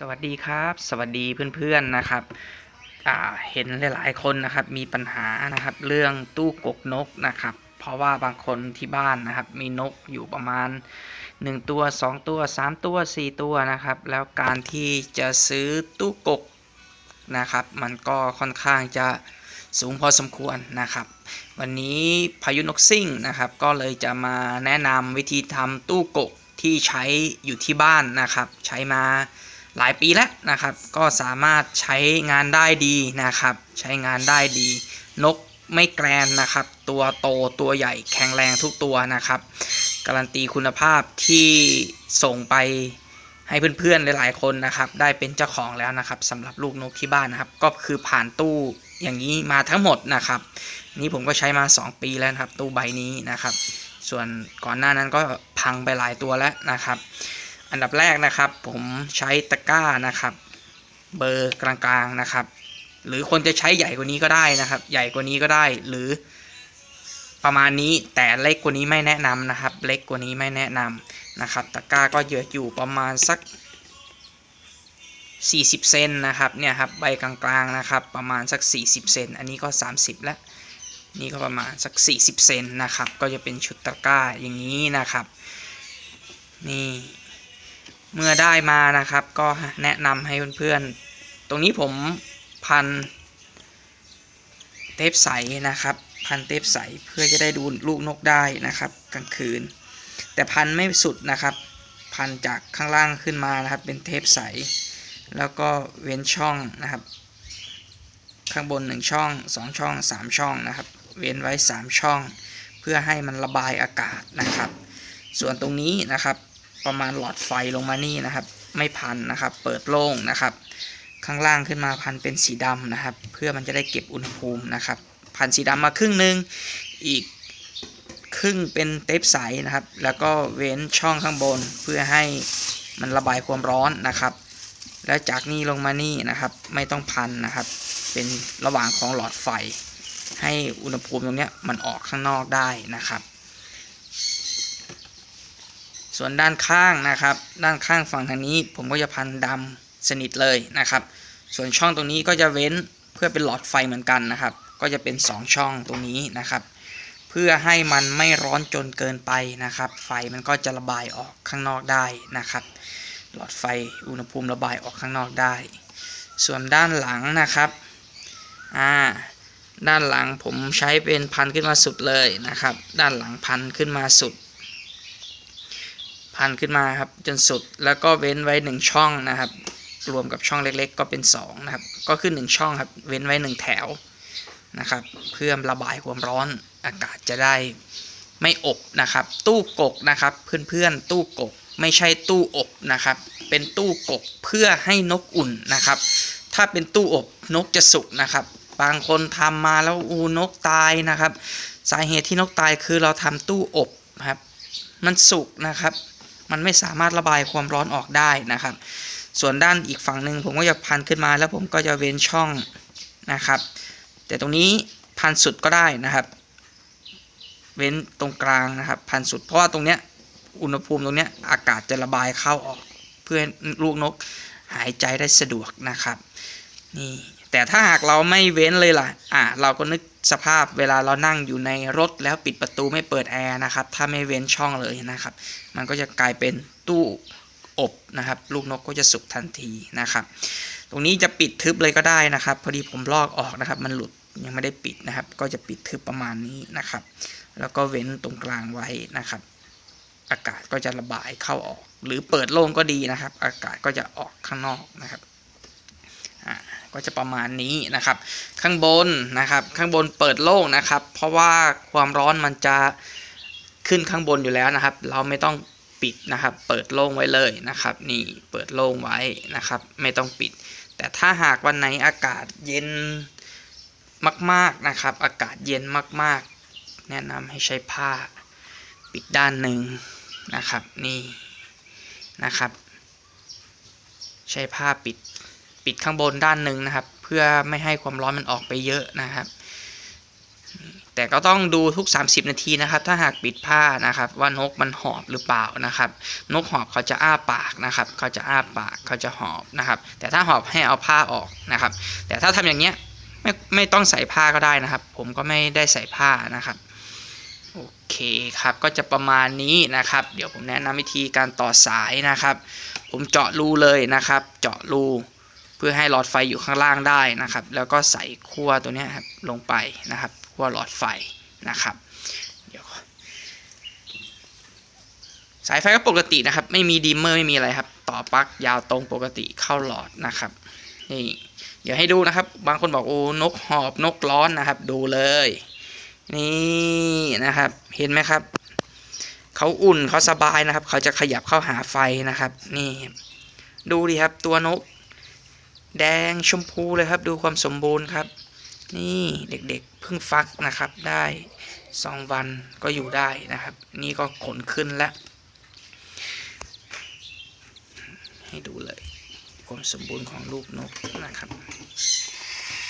สวัสดีครับ สวัสดีเพื่อนๆนะครับเห็นหลายๆคนนะครับ มีปัญหานะครับ เรื่องตู้กกนกนะครับ เพราะว่าบางคนที่บ้านนะครับ มีนกอยู่ประมาณ 1 ตัว 2 ตัว 3 ตัว 4 ตัวนะครับ แล้วการที่จะซื้อตู้กกนะครับ มันก็ค่อนข้างจะสูงพอสมควรนะครับ วันนี้พายุนกซิ่งนะครับ ก็เลยจะมาแนะนำวิธีทำตู้กกที่ใช้อยู่ที่บ้านนะครับ ใช้มา หลายปีแล้วนะครับ ก็สามารถใช้งานได้ดีนะครับ ใช้งานได้ดี นกไม่แกรนนะครับ ตัวโตตัวใหญ่แข็งแรงทุกตัวนะครับ การันตีคุณภาพที่ส่งไปให้เพื่อนๆหลายๆคนนะครับ ได้เป็นเจ้าของแล้วนะครับสำหรับลูกนกที่บ้านนะครับ ก็คือผ่านตู้อย่างนี้มาทั้งหมดนะครับ นี่ผมก็ใช้มา 2 ปีแล้วครับ ตู้ใบนี้นะครับ ส่วนก่อนหน้านั้นก็พังไปหลายตัวแล้วนะครับ อันดับแรกนะครับ ผมใช้ตะกร้านะครับ เบอร์กลางๆนะครับ หรือคนจะใช้ใหญ่กว่านี้ก็ได้นะครับ ใหญ่กว่านี้ก็ได้หรือประมาณนี้แต่เล็กกว่านี้ไม่แนะนำนะครับ เล็กกว่านี้ไม่แนะนำนะครับ ตะกร้าก็เยอะอยู่ประมาณสัก 40 เซนนะครับเนี่ยครับใบกลางๆนะครับ ประมาณสัก 40 เซนอันนี้ก็ 30 แล้วนี่ก็ประมาณสัก 40 เซนนะครับ ก็จะเป็นชุดตะกร้าอย่างนี้นะครับ นี่ เมื่อได้มานะครับ ก็แนะนำให้เพื่อนๆ ตรงนี้ผมพันเทปใสนะครับ พันเทปใสเพื่อจะได้ดูลูกนกได้นะครับ กลางคืน แต่พันไม่สุดนะครับ พันจากข้างล่างขึ้นมานะครับ เป็นเทปใส แล้วก็เว้นช่องนะครับ ข้างบน 1 ช่อง 2 ช่อง 3 ช่องนะครับ เว้นไว้ 3 ช่อง เพื่อให้มันระบายอากาศนะครับ ส่วนตรงนี้นะครับ ประมาณหลอดไฟลงมานี่นะครับ ไม่พันนะครับ เปิดโล่งนะครับ ข้างล่างขึ้นมาพันเป็นสีดำนะครับ เพื่อมันจะได้เก็บอุณหภูมินะครับ พันสีดำมาครึ่งหนึ่งอีกครึ่งเป็นเทปใสนะครับ แล้วก็เว้นช่องข้างบนเพื่อให้มันระบายความร้อนนะครับ แล้วจากนี้ลงมานี่นะครับ ไม่ต้องพันนะครับ เป็นระหว่างของหลอดไฟ ให้อุณหภูมิตรงนี้มันออกข้างนอกได้นะครับ ส่วนด้านข้างนะครับ ด้านข้างฝั่งทางนี้ผมก็จะพันดำสนิทเลยนะครับ ส่วนช่องตรงนี้ก็จะเว้นเพื่อเป็นหลอดไฟเหมือนกันนะครับ ก็จะเป็น 2 ช่องตรงนี้นะครับ เพื่อให้มันไม่ร้อนจนเกินไปนะครับ ไฟมันก็จะระบายออกข้างนอกได้นะครับ หลอดไฟอุณหภูมิระบายออกข้างนอกได้ ส่วนด้านหลังนะครับอ่าด้านหลังผมใช้เป็นพันขึ้นมาสุดเลยนะครับ ด้านหลังพันขึ้นมาสุด พันขึ้นมาครับจนสุดแล้วก็เว้นไว้ 1 ช่องนะครับ รวมกับช่องเล็กๆ ก็เป็น2นะครับก็คือ1ช่องครับเว้นไว้ 1 แถวนะครับ เพื่อระบายความร้อนอากาศจะได้ไม่อบนะครับ ตู้กกนะครับเพื่อนๆตู้กกไม่ใช่ตู้อบนะครับ เป็นตู้กกเพื่อให้นกอุ่นนะครับ ถ้าเป็นตู้อบนกจะสุกนะครับ บางคนทำมาแล้วอูนกตายนะครับ สาเหตุที่นกตายคือเราทำตู้อบครับ มันสุกนะครับ มันไม่สามารถระบายความร้อนออกได้นะครับ ส่วนด้านอีกฝั่งหนึ่งผมก็จะพันขึ้นมาแล้วผมก็จะเว้นช่องนะครับ แต่ตรงนี้พันสุดก็ได้นะครับ เว้นตรงกลางนะครับ พันสุดเพราะว่าตรงเนี้ยอุณหภูมิตรงเนี้ยอากาศจะระบายเข้าออก เพื่อให้ลูกนกหายใจได้สะดวกนะครับนี่แต่ถ้าหากเราไม่เว้นเลยล่ะอ่าเราก็นึก สภาพเวลาเรานั่งอยู่ในรถแล้วปิดประตูไม่เปิดแอร์นะครับถ้าไม่เว้นช่องเลยนะครับ มันก็จะกลายเป็นตู้อบนะครับ ลูกนกก็จะสุกทันทีนะครับ ตรงนี้จะปิดทึบเลยก็ได้นะครับ พอดีผมลอกออกนะครับ มันหลุดยังไม่ได้ปิดนะครับ ก็จะปิดทึบประมาณนี้นะครับ แล้วก็เว้นตรงกลางไว้นะครับ อากาศก็จะระบายเข้าออก หรือเปิดโล่งก็ดีนะครับ อากาศก็จะออกข้างนอกนะครับ ก็จะประมาณนี้นะครับ ข้างบนนะครับ ข้างบนเปิดโล่งนะครับ เพราะว่าความร้อนมันจะขึ้นข้างบนอยู่แล้วนะครับ เราไม่ต้องปิดนะครับ เปิดโล่งไว้เลยนะครับ นี่เปิดโล่งไว้นะครับ ไม่ต้องปิด แต่ถ้าหากวันไหนอากาศเย็นมากๆนะครับ อากาศเย็นมากๆ แนะนำให้ใช้ผ้าปิดด้านหนึ่งนะครับ นี่นะครับ ใช้ผ้าปิด ปิดข้างบนด้านหนึ่งนะครับ เพื่อไม่ให้ความร้อนมันออกไปเยอะนะครับ แต่ก็ต้องดูทุก 30 นาทีนะครับ ถ้าหากปิดผ้านะครับ ว่านกมันหอบหรือเปล่านะครับ นกหอบเขาจะอ้าปากนะครับเขาจะอ้าปากเขาจะหอบนะครับ แต่ถ้าหอบให้เอาผ้าออกนะครับ แต่ถ้าทำอย่างเงี้ยไม่ไม่ต้องใส่ผ้าก็ได้นะครับ ผมก็ไม่ได้ใส่ผ้านะครับโอเคครับก็จะประมาณนี้นะครับ เดี๋ยวผมแนะนำวิธีการต่อสายนะครับ ผมเจาะรูเลยนะครับ เจาะรู เพื่อให้หลอดไฟอยู่ข้างล่างได้นะครับ แล้วก็ใส่ขั้วตัวนี้ครับลงไปนะครับขั้วหลอดไฟนะครับเดี๋ยวสายไฟก็ปกตินะครับ ไม่มีดิมเมอร์ไม่มีอะไรครับ ต่อปลั๊กยาวตรงปกติเข้าหลอดนะครับนี่เดี๋ยวให้ดูนะครับ บางคนบอกโอ้นกหอบนกร้อนนะครับ ดูเลย นี่นะครับ เห็นไหมครับเขาอุ่นเขาสบายนะครับ เขาจะขยับเข้าหาไฟนะครับ นี่ ดูดิครับตัวนก แดงชมพูเลยครับ ดูความสมบูรณ์ครับ นี่เด็กๆเพิ่งฟักนะครับ ได้สองวันก็อยู่ได้นะครับ นี่ก็ขนขึ้นแล้ว ให้ดูเลย ความสมบูรณ์ของลูกนกนะครับ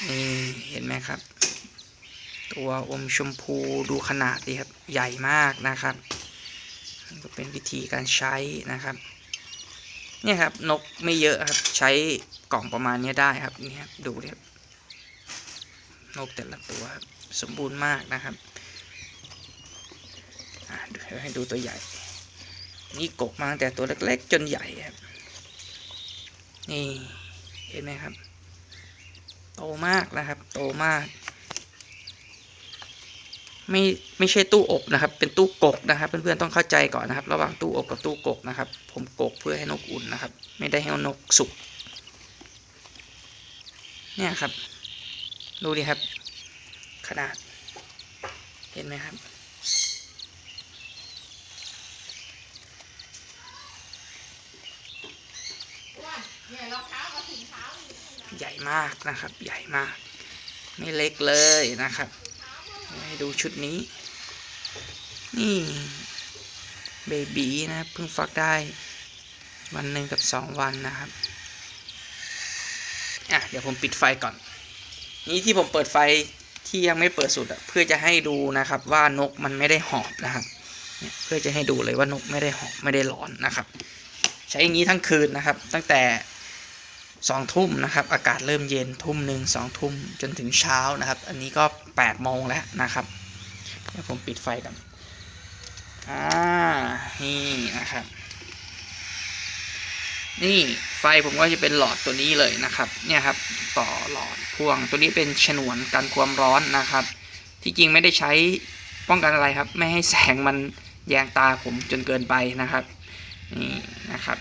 นี่เห็นไหมครับ ตัวอมชมพูดูขนาดดีครับ ใหญ่มากนะครับนี่ก็เป็นวิธีการใช้นะครับ เนี่ยครับนกไม่เยอะครับ ใช้ กล่องประมาณนี้ได้ครับนี่ครับดูดิครับนกแต่ละตัวครับสมบูรณ์มากนะครับให้ดูตัวใหญ่ นี่กกมาตั้งแต่ตัวเล็ก ๆ จนใหญ่ครับนี่เห็นไหมครับ โตมากนะครับ โตมาก ไม่ไม่ใช่ตู้อบนะครับ เป็นตู้กกนะครับ เพื่อนๆต้องเข้าใจก่อนนะครับ ระหว่างตู้อบกับตู้กกนะครับ ผมกกเพื่อให้นกอุ่นนะครับ ไม่ได้ให้นกสุก เนี่ยครับ ดูดิครับ ขนาด เห็นไหมครับ ใหญ่มากนะครับ ใหญ่มาก ไม่เล็กเลยนะครับ ให้ดูชุดนี้ นี่เบบีนะเพิ่งฟักได้ วันหนึ่งกับสองวันนะครับ อะเดี๋ยวผมปิดไฟก่อน นี่ที่ผมเปิดไฟที่ยังไม่เปิดสุดอะเพื่อจะให้ดูนะครับ ว่านกมันไม่ได้หอบนะครับเนี่ยเพื่อจะให้ดูเลยว่านกไม่ได้หอบไม่ได้ร้อนนะครับ ใช้อย่างนี้ทั้งคืนนะครับ ตั้งแต่สองทุ่มนะครับ อากาศเริ่มเย็นทุ่มหนึ่งสองทุ่มจนถึงเช้านะครับ อันนี้ก็แปดโมงแล้วนะครับเดี๋ยวผมปิดไฟกันอ่านี่นะครับ นี่ไฟผมก็จะเป็นหลอดตัวนี้เลยนะครับ เนี่ยครับต่อหลอดพ่วงตัวนี้เป็นฉนวนกันความร้อนนะครับ ที่จริงไม่ได้ใช้ป้องกันอะไรครับ ไม่ให้แสงมันแยงตาผมจนเกินไปนะครับนี่นะครับ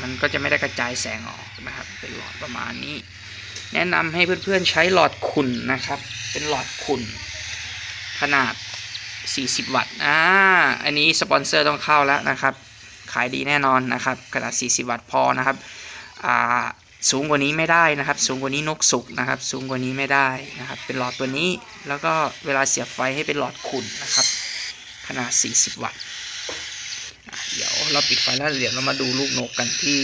มันก็จะไม่ได้กระจายแสงออกนะครับ เป็นหลอดประมาณนี้ แนะนำให้เพื่อนๆใช้หลอดขุ่นนะครับ เป็นหลอดขุ่นขนาด 40 วัตต์อ่าอันนี้สปอนเซอร์ต้องเข้าแล้วนะครับ ขายดีแน่นอนนะครับขนาด40 วัตต์พอนะครับสูงกว่านี้ไม่ได้นะครับ สูงกว่านี้นกสุกนะครับ สูงกว่านี้ไม่ได้นะครับ เป็นหลอดตัวนี้แล้วก็เวลาเสียบไฟให้เป็นหลอดขุ่นนะครับ ขนาด 40 วัตต์เดี๋ยวเราปิดไฟแล้วเดี๋ยวเรามาดูลูกนกกันที่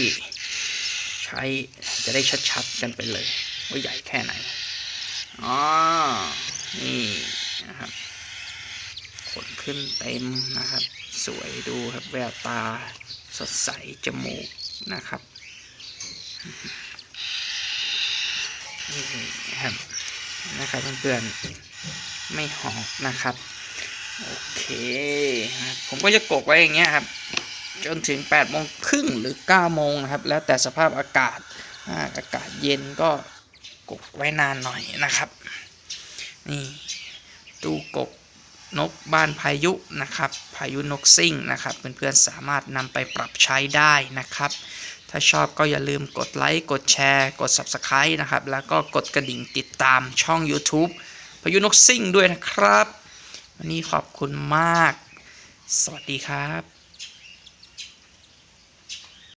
ใช้จะได้ชัดๆกันไปเลยว่าใหญ่แค่ไหนอ๋อนี่นะครับขนขึ้นเต็มนะครับ สวยดูครับแววตา สดใสจมูกนะครับนี่ครับนะครับเพื่อนๆไม่หอกนะครับโอเคครับผมก็จะกกไว้อย่างเงี้ยครับจนถึง8โมงครึ่งหรือ9โมงนะครับ แล้วแต่สภาพอากาศอ่าอากาศเย็นก็กกไว้นานหน่อยนะครับ นี่ตู้กก นกบ้านพายุนะครับ พายุนกซิ่งนะครับ เพื่อนๆสามารถนำไปปรับใช้ได้นะครับ ถ้าชอบก็อย่าลืมกดไลค์ กดแชร์ กด Subscribe นะครับ แล้วก็กดกระดิ่งติดตามช่อง YouTube พายุนกซิ่งด้วยนะครับ วันนี้ขอบคุณมาก สวัสดีครับ